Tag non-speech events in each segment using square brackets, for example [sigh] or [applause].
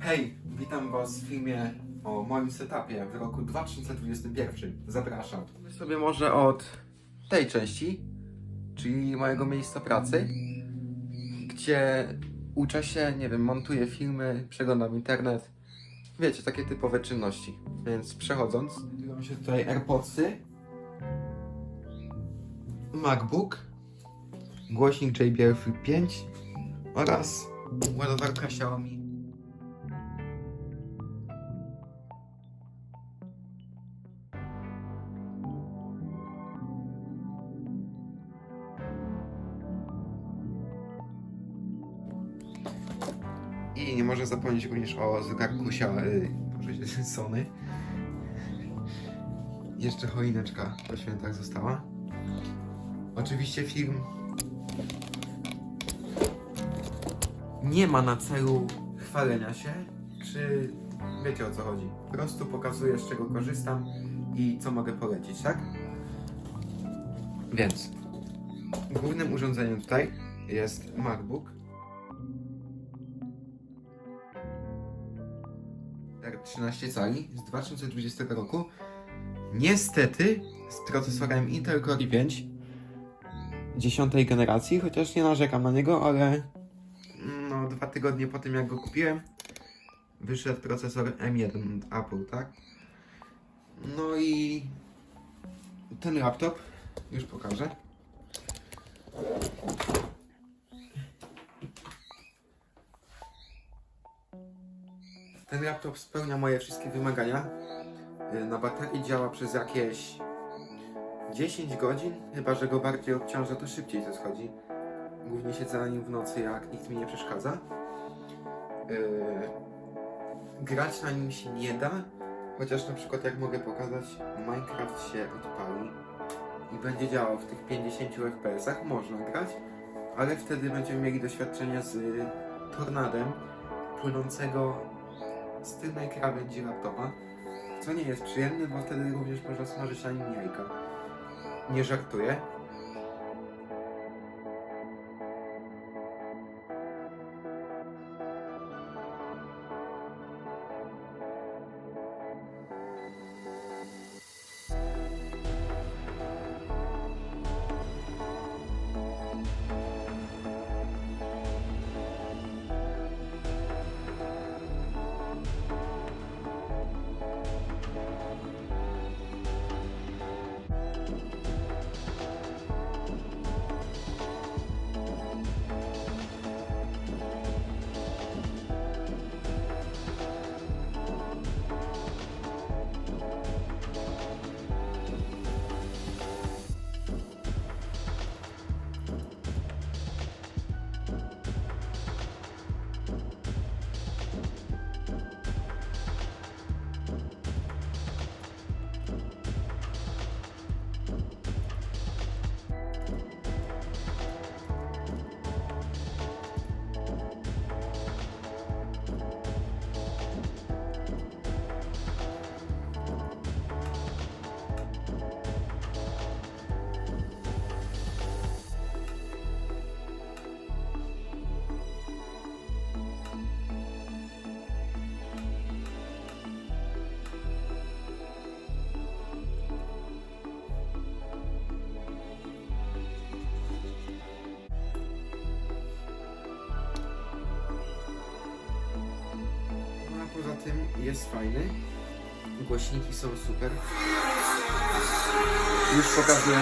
Hej, witam Was w filmie o moim setupie w roku 2021. Zapraszam. My sobie może od tej części, czyli mojego miejsca pracy, gdzie uczę się, nie wiem, montuję filmy, przeglądam internet. Wiecie, takie typowe czynności. Więc przechodząc, znajdują się tutaj AirPodsy, MacBook, głośnik JBL Flip 5 oraz ładowarka Xiaomi można zapomnieć również o zegarku y, Boże, [laughs] Sony. Jeszcze choineczka po świętach została. Oczywiście film nie ma na celu chwalenia się, czy wiecie o co chodzi. Po prostu pokazuję z czego korzystam i co mogę polecić, tak? Więc głównym urządzeniem tutaj jest MacBook R13 cali z 2020 roku. Niestety z procesorem Intel Core i5 dziesiątej generacji, chociaż nie narzekam na niego, ale no dwa tygodnie po tym jak go kupiłem wyszedł procesor M1 od Apple, tak? No i ten laptop już pokażę. Ten laptop spełnia moje wszystkie wymagania. Y, Na baterii działa przez jakieś 10 godzin, chyba że go bardziej obciąża, to szybciej to schodzi. Głównie siedzę na nim w nocy, jak nikt mi nie przeszkadza. Yy, grać na nim się nie da, chociaż na przykład jak mogę pokazać, Minecraft się odpali i będzie działał w tych 50 FPS-ach, można grać, ale wtedy będziemy mieli doświadczenie z tornadem płynącego z tylnej krawędzi laptopa, co nie jest przyjemne, bo wtedy również można smażyć na nim jajka. Nie żartuję. Jest fajny. Głośniki są super. Już pokazuję.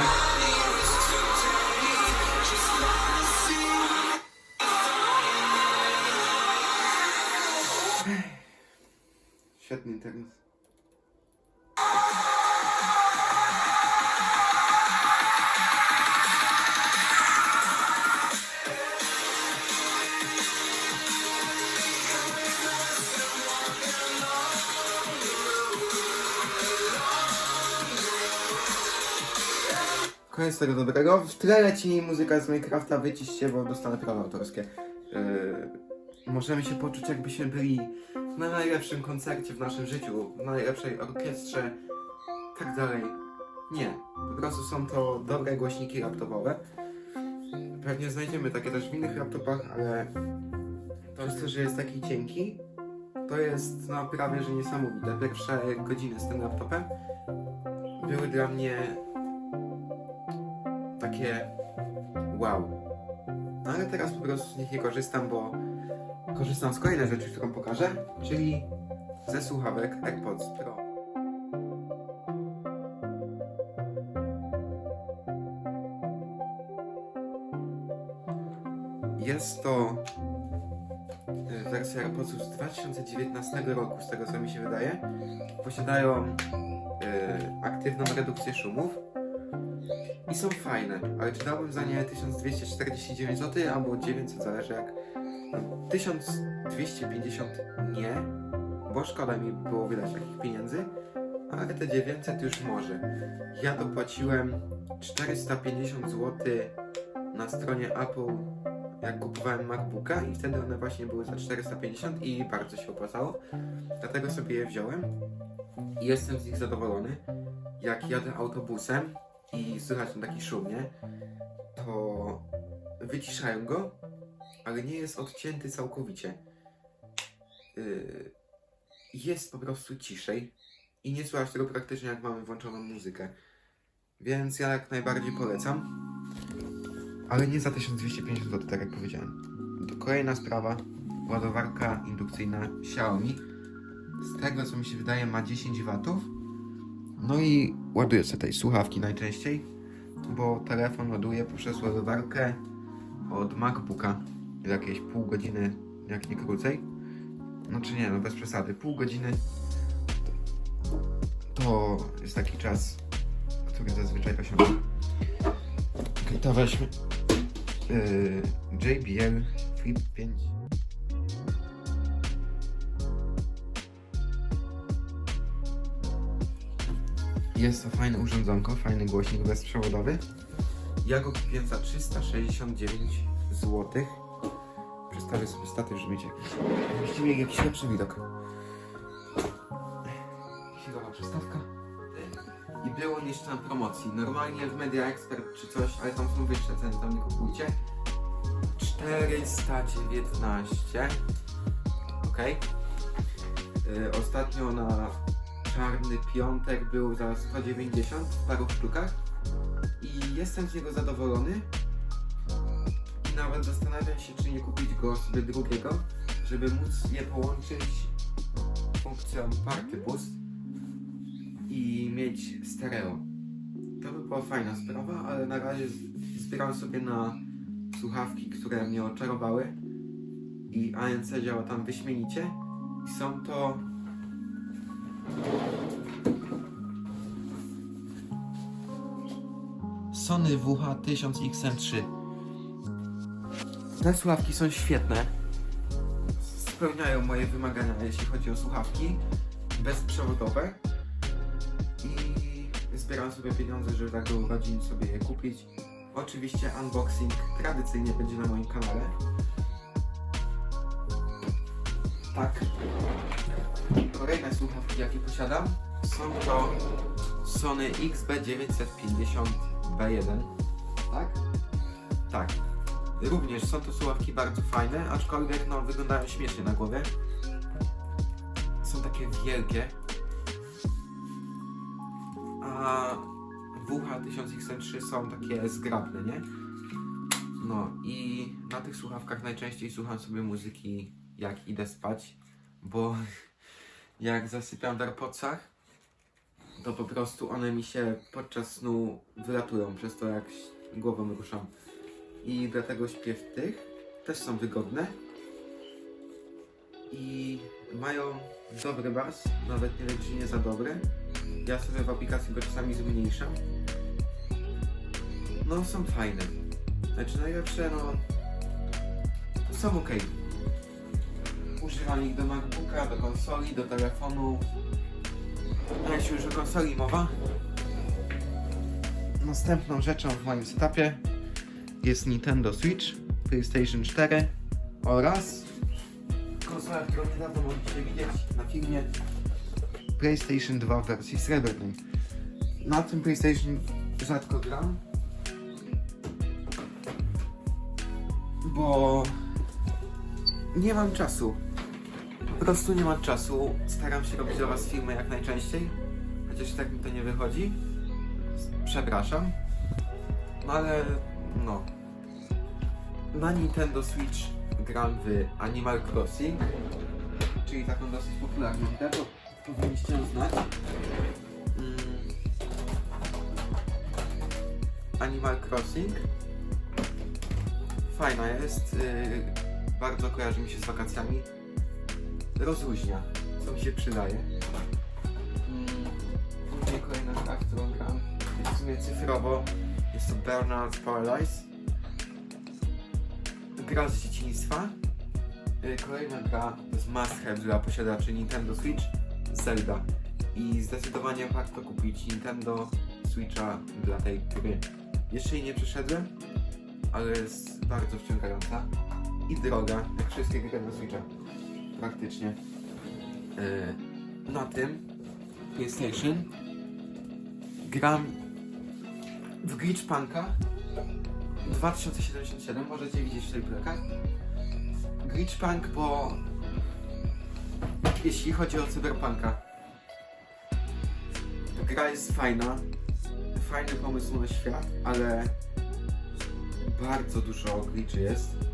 Świetny internet. Koniec tego dobrego. W tle leci muzyka z Minecrafta, wyciście, bo dostanę prawa autorskie. Yy, możemy się poczuć, jakbyśmy byli na najlepszym koncercie w naszym życiu, w najlepszej orkiestrze, tak dalej. Nie, po prostu są to dobre głośniki laptopowe. Pewnie znajdziemy takie też w innych laptopach, ale to to, że jest taki cienki to jest no prawie że niesamowite. Pierwsze godziny z tym laptopem były dla mnie takie wow. No ale teraz po prostu z nich nie korzystam, bo korzystam z kolejnej rzeczy, którą pokażę, czyli ze słuchawek AirPods Pro. Jest to e, wersja AirPodsów z 2019 roku, z tego co mi się wydaje. Posiadają e, aktywną redukcję szumów i są fajne, ale czy dałbym za nie 1249 zł albo 900, zależy jak. No, 1250 nie, bo szkoda mi było wydać takich pieniędzy, ale te 900 już może. Ja dopłaciłem 450 zł na stronie Apple, jak kupowałem MacBooka i wtedy one właśnie były za 450 i bardzo się opłacało. Dlatego sobie je wziąłem i jestem z nich zadowolony. Jak jadę autobusem i słychać ten taki szum, nie? To wyciszają go, ale nie jest odcięty całkowicie. Yy, jest po prostu ciszej i nie słychać tego praktycznie jak mamy włączoną muzykę. Więc ja jak najbardziej polecam. Ale nie za 1250 zł, tak jak powiedziałem. To kolejna sprawa. Ładowarka indukcyjna Xiaomi. Z tego co mi się wydaje ma 10 watów. No i ładuję sobie tej słuchawki najczęściej, bo telefon ładuję poprzez ładowarkę od MacBooka jakieś pół godziny, jak nie krócej. No czy nie, no bez przesady, pół godziny to jest taki czas, który zazwyczaj osiągam. Okej, to weźmy yy, JBL Flip 5. Jest to fajne urządzonko, fajny głośnik bezprzewodowy. Ja go kupiłem za 369 zł. Przestawię sobie statyw, żeby mieć jakiś, mieli jakiś lepszy widok. Chwilowa przystawka. I było niż na promocji. Normalnie w Media Expert czy coś, ale tam są wyższe ceny, tam nie kupujcie. 419. Ok. Ostatnio na czarny piątek był za 190 w paru sztukach i jestem z niego zadowolony i nawet zastanawiam się, czy nie kupić go sobie drugiego, żeby móc je połączyć funkcją Party Boost i mieć stereo. To by była fajna sprawa, ale na razie zbieram sobie na słuchawki, które mnie oczarowały i ANC działa tam wyśmienicie i są to Sony WH-1000XM3. Te słuchawki są świetne. Spełniają moje wymagania, jeśli chodzi o słuchawki bezprzewodowe. I zbieram sobie pieniądze, żeby tak do sobie je kupić. Oczywiście unboxing tradycyjnie będzie na moim kanale. Tak. Kolejne słuchawki, jakie posiadam, są to Sony XB950B1. Tak? Tak. Również są to słuchawki bardzo fajne, aczkolwiek no, wyglądają śmiesznie na głowie. Są takie wielkie. A WH-1000XM3 są takie zgrabne, nie? No i na tych słuchawkach najczęściej słucham sobie muzyki jak idę spać, bo jak zasypiam w to po prostu one mi się podczas snu wylatują przez to, jak głową ruszam. I dlatego śpię w tych. Też są wygodne. I mają dobry bas, nawet nie wiem, czy nie za dobry. Ja sobie w aplikacji go czasami zmniejszam. No, są fajne. Znaczy, najlepsze, no, są ok. Używam ich do MacBooka, do konsoli, do telefonu. A jeśli już o konsoli mowa, następną rzeczą w moim setupie jest Nintendo Switch, PlayStation 4 oraz konsola, którą niedawno mogliście widzieć na filmie PlayStation 2 w wersji srebrnej. Na tym PlayStation rzadko gram, bo nie mam czasu. Prostu nie ma czasu. Staram się robić dla Was filmy jak najczęściej, chociaż tak mi to nie wychodzi. Przepraszam. No ale no. Na Nintendo Switch gram w Animal Crossing, czyli taką dosyć popularną grę, to powinniście znać. Mm. Animal Crossing. Fajna jest, yy, bardzo kojarzy mi się z wakacjami. Rozluźnia, co mi się przydaje. Mm. Później kolejna gra, którą gram, jest w sumie cyfrowo. Jest to Bernard's Paradise. Gra z dzieciństwa. Y, Kolejna gra to jest must have dla posiadaczy Nintendo Switch Zelda. I zdecydowanie warto kupić Nintendo Switcha dla tej gry. Jeszcze jej nie przeszedłem, ale jest bardzo wciągająca i droga, jak wszystkie gry na Switcha. Praktycznie. Y, Na tym PlayStation gram w Glitch Punka 2077, możecie widzieć w tej plakach. Glitch Punk, bo jeśli chodzi o Cyberpunka, gra jest fajna, fajny pomysł na świat, ale bardzo dużo glitchy jest.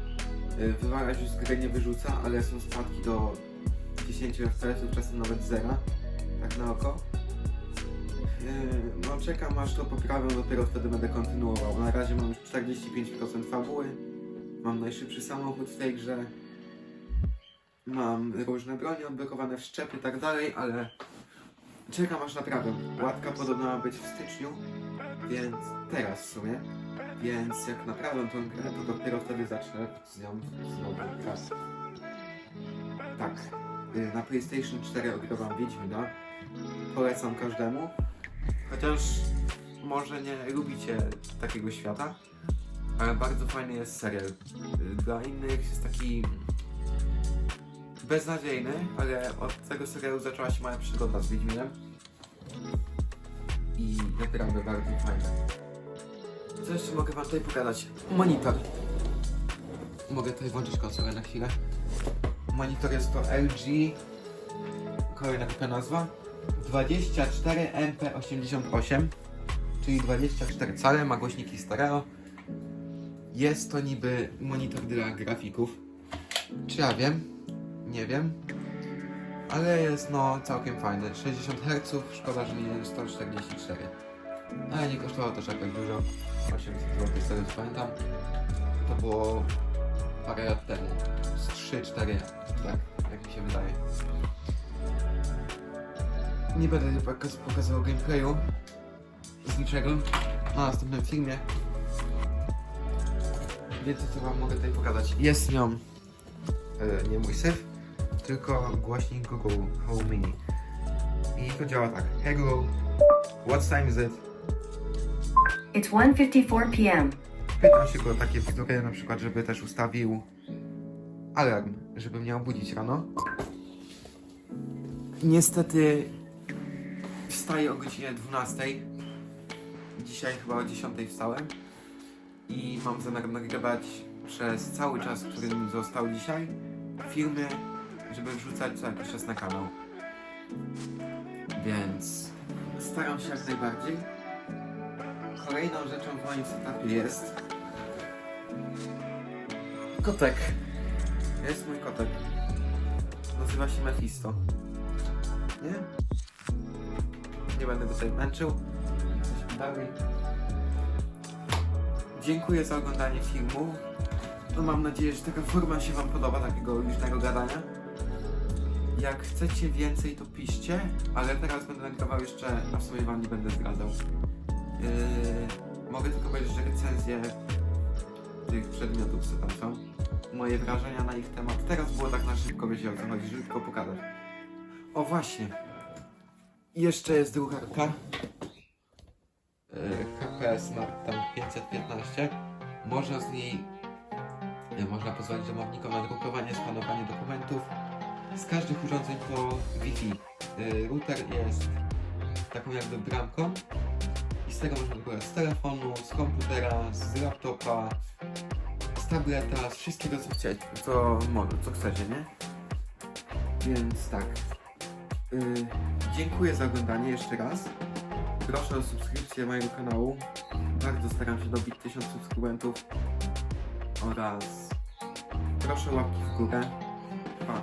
Y, Wywalać już z gry nie wyrzuca, ale są spadki do 10 fps, czasem nawet zera, tak na oko. Yy, No czekam aż to poprawią, dopiero wtedy będę kontynuował. Na razie mam już 45% fabuły. Mam najszybszy samochód w tej grze. Mam różne broni odblokowane, wszczepy i tak dalej, ale czekam aż naprawią. Łatka podobno ma być w styczniu, więc teraz w sumie. Więc jak naprawią tą grę, to dopiero wtedy zacznę z nią znowu grać. Tak. Yy, Na PlayStation 4 ogrywam Wiedźmina. Polecam każdemu. Chociaż może nie lubicie takiego świata, ale bardzo fajny jest serial. Y, Dla innych jest taki beznadziejny, ale od tego serialu zaczęła się moja przygoda z Wiedźminem. I naprawdę bardzo fajne. Co jeszcze mogę wam tutaj pokazać? Monitor. Mogę tutaj włączyć konsolę na chwilę. Monitor jest to LG. Kolejna taka nazwa. 24MP88, czyli 24 cale, ma głośniki stereo. Jest to niby monitor dla grafików. Czy ja wiem? Nie wiem. Ale jest no całkiem fajny. 60 Hz, szkoda, że nie 144. Ale nie kosztowało też jakoś dużo. 800 zł, z tego co pamiętam. To było parę lat temu. Z 3-4, tak, jak mi się wydaje. Nie będę pokaz pokazywał gameplayu z niczego na następnym filmie. Wiecie co wam mogę tutaj pokazać? Jest nią e, nie mój syf, tylko głośnik Google Home Mini. I to działa tak. Hey Google, what time is it? It's 1:54 p.m. Pytam się go o takie bzdury, na przykład, żeby też ustawił alarm, żeby mnie obudzić rano. Niestety wstaję o godzinie 12. Dzisiaj chyba o 10 wstałem i mam zamiar nagrywać przez cały czas, który mi został dzisiaj, filmy, żeby wrzucać co jakiś czas na kanał. Więc staram się jak najbardziej. Kolejną rzeczą w moim setupie jest kotek. Jest mój kotek. Nazywa się Mephisto. Nie? Nie będę go tutaj męczył. Dziękuję za oglądanie filmu. No mam nadzieję, że taka forma się Wam podoba, takiego luźnego gadania. Jak chcecie więcej, to piszcie, ale teraz będę nagrywał jeszcze, a w sumie Wam nie będę zdradzał. Yy, mogę tylko powiedzieć, że recenzje tych przedmiotów, co tam są, moje wrażenia na ich temat. Teraz było tak na szybko, wiecie o co chodzi, żeby tylko pokazać. O właśnie. Jeszcze jest drukarka. Yy, HP Smart tam 515. Można z niej yy, można pozwolić domownikom na drukowanie, skanowanie dokumentów z każdych urządzeń po Wi-Fi. Yy, router jest taką jakby bramką tego można drukować z telefonu, z komputera, z laptopa, z tableta, z wszystkiego co chcecie, co, mo- co chcecie, nie? Więc tak. Yy, dziękuję za oglądanie jeszcze raz. Proszę o subskrypcję mojego kanału. Bardzo staram się dobić 1000 subskrybentów. Oraz proszę łapki w górę. Pa.